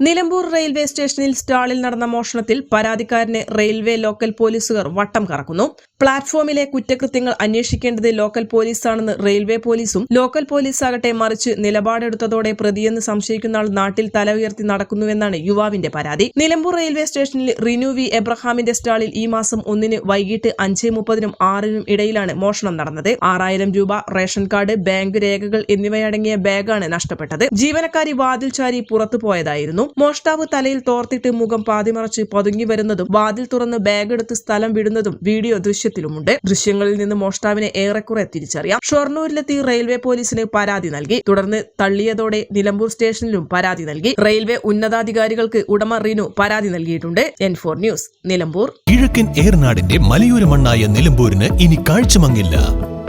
Nilambur railway സ്റ്റേഷനിൽ സ്റ്റാളിൽ നടന്ന മോഷണത്തിൽ പരാതിക്കാരനെ റെയിൽവേ ലോക്കൽ പോലീസുകാർ വട്ടം കറക്കുന്നു. പ്ലാറ്റ്ഫോമിലെ കുറ്റകൃത്യങ്ങൾ അന്വേഷിക്കേണ്ടത് ലോക്കൽ പോലീസാണെന്ന് റെയിൽവേ പോലീസും ലോക്കൽ പോലീസാകട്ടെ മറിച്ച് നിലപാടെടുത്തതോടെ പ്രതിയെന്ന് സംശയിക്കുന്ന ആൾ നാട്ടിൽ തല ഉയർത്തി നടക്കുന്നുവെന്നാണ് യുവാവിന്റെ പരാതി. നിലമ്പൂർ റെയിൽവേ സ്റ്റേഷനിൽ റിനു വി എബ്രഹാമിന്റെ സ്റ്റാളിൽ ഈ മാസം ഒന്നിന് വൈകിട്ട് അഞ്ച് മുപ്പതിനും ആറിനും ഇടയിലാണ് മോഷണം നടന്നത്. ആറായിരം രൂപ റേഷൻ കാർഡ് ബാങ്ക് രേഖകൾ എന്നിവയടങ്ങിയ ബാഗാണ് നഷ്ടപ്പെട്ടത്. ജീവനക്കാരി വാതിൽ ചാരി പുറത്തു പോയതായിരുന്നു മോഷ്ടാവ് തലയിൽ തോർത്തിട്ട് മുഖം പാതിമറച്ച് പതുങ്ങി വരുന്നതും വാതിൽ തുറന്ന് ബാഗ് എടുത്ത് സ്ഥലം വിടുന്നതും വീഡിയോ ദൃശ്യത്തിലുമുണ്ട്. ദൃശ്യങ്ങളിൽ നിന്ന് മോഷ്ടാവിനെ ഏറെക്കുറെ തിരിച്ചറിയാം. ഷൊർണൂരിലെത്തി റെയിൽവേ പോലീസിന് പരാതി നൽകി. തുടർന്ന് തള്ളിയതോടെ നിലമ്പൂർ സ്റ്റേഷനിലും പരാതി നൽകി. റെയിൽവേ ഉന്നതാധികാരികൾക്ക് ഉടമ റിനു പരാതി നൽകിയിട്ടുണ്ട്. N four news Nilambur. കിഴക്കൻ ഏറനാടിന്റെ മലയോര മണ്ണായ നിലമ്പൂരിന് ഇനി കാഴ്ചമങ്ങില്ല.